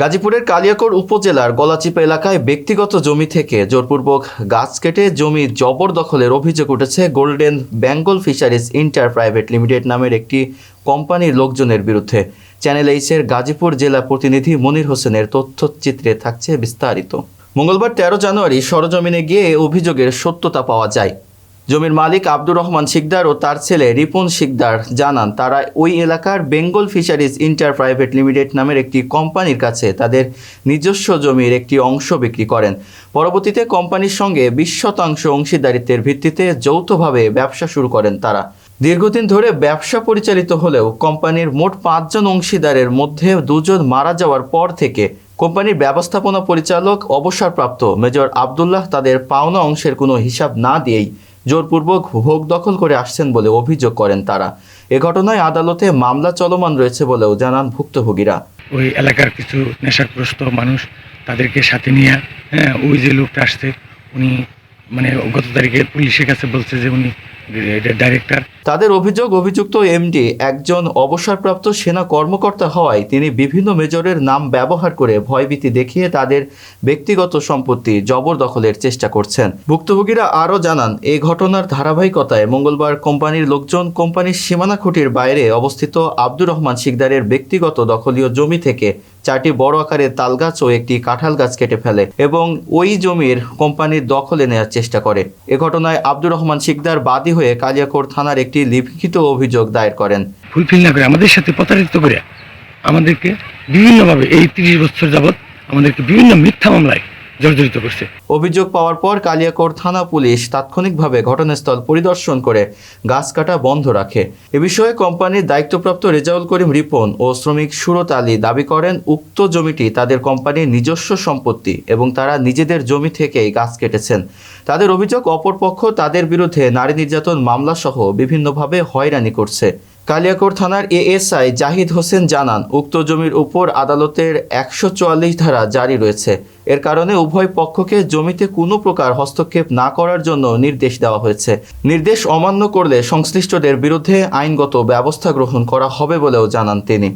গাজীপুরের কালিয়াকোট উপজেলার গলাচিপা এলাকায় ব্যক্তিগত জমি থেকে জোরপূর্বক গাছ কেটে জমি জবরদখলের অভিযোগ উঠেছে golden Bengal fisheries inter private limited নামের একটি কোম্পানির লোকজনের বিরুদ্ধে। চ্যানেল এইচের গাজীপুর জেলা প্রতিনিধি মনির হোসেনের তথ্যচিত্রে থাকছে বিস্তারিত। মঙ্গলবার তেরো জানুয়ারি সরজমিনে গিয়ে অভিযোগের সত্যতা পাওয়া যায়। জমির মালিক আব্দুর রহমান শিকদার ও তার ছেলে রিপন শিকদার জানান, তারা ওই এলাকার Bengal fisheries inter private limited নামের একটি কোম্পানির কাছে তাদের নিজস্ব জমির একটি অংশ বিক্রি করেন। পরবর্তীতে কোম্পানির সঙ্গে বিশ শতাংশ অংশীদারিত্বের ভিত্তিতে যৌথভাবে ব্যবসা শুরু করেন তারা। দীর্ঘদিন ধরে ব্যবসা পরিচালিত হলেও কোম্পানির মোট পাঁচজন অংশীদারের মধ্যে দুজন মারা যাওয়ার পর থেকে কোম্পানির ব্যবস্থাপনা পরিচালক অবসরপ্রাপ্ত মেজর আবদুল্লাহ তাদের পাওনা অংশের কোনো হিসাব না দিয়েই জোরপূর্বক ভোগ দখল করে আসছেন বলে অভিযোগ করেন তারা। এ ঘটনায় আদালতে মামলা চলমান রয়েছে বলেও জানান ভুক্তভোগীরা। ওই এলাকার কিছু নেশাগ্রস্ত মানুষ তাদেরকে সাথে নিয়ে হ্যাঁ ওই যে লোকটা আসছে, উনি মানে গত তারিখে পুলিশের কাছে বলছে যে উনি ডাইরেক্টর তাদের অভিযোগ, অভিযুক্ত এমডি একজন অবসরপ্রাপ্ত সেনা কর্মকর্তা হওয়ায় তিনি বিভিন্ন মেজরের নাম ব্যবহার করে ভয়ভীতি দেখিয়ে তাদের ব্যক্তিগত সম্পত্তি জবরদখলের চেষ্টা করছেন। ভুক্তভোগীরা আরও জানান এই ঘটনার ধারাবাহিকতায় মঙ্গলবার কোম্পানির লোকজন কোম্পানির সীমানা খুঁটির বাইরে অবস্থিত আব্দুর রহমান শিকদারের ব্যক্তিগত দখলীয় জমি থেকে চারটি বড় আকারের তালগাছ ও একটি কাঁঠাল গাছ কেটে ফেলে এবং ওই জমির কোম্পানির দখলে নেওয়ার চেষ্টা করে এ ঘটনায় আব্দুর রহমান শিকদার বাদী হয়ে কালিয়াকোট থানার একটি লিখিত অভিযোগ দায়ের করেন। ফুলফিল না করে আমাদের সাথে প্রতারিত করে আমাদেরকে বিভিন্নভাবে এই তিরিশ বছর যাবৎ আমাদেরকে বিভিন্ন মিথ্যা মামলায় জর্জরিত করছে। অভিযোগ পাওয়ার পর কালিয়াকোট থানা পুলিশ তাৎক্ষণিকভাবে ঘটনাস্থল পরিদর্শন করে গাছ কাটা বন্ধ রাখে। এ বিষয়ে কোম্পানির দায়িত্বপ্রাপ্ত রেজাউল করিম রিপন ও শ্রমিক সুরত আলী দাবি করেন, উক্ত জমিটি তাদের কোম্পানির নিজস্ব সম্পত্তি এবং তারা নিজেদের জমি থেকেই গাছ কেটেছেন। তাদের অভিযোগ, অপরপক্ষ তাদের বিরুদ্ধে নারী নির্যাতন মামলাসহ বিভিন্নভাবে হয়রানি করছে। কালিয়াকোট থানার এএসআই জাহিদ হোসেন জানান, উক্ত জমির উপর আদালতের একশো চুয়াল্লিশ ধারা জারি রয়েছে। এর কারণে উভয় পক্ষকে জমিতে কোনো প্রকার হস্তক্ষেপ না করার জন্য নির্দেশ দেওয়া হয়েছে। নির্দেশ অমান্য করলে সংশ্লিষ্টদের বিরুদ্ধে আইনগত ব্যবস্থা গ্রহণ করা হবে বলেও জানান তিনি।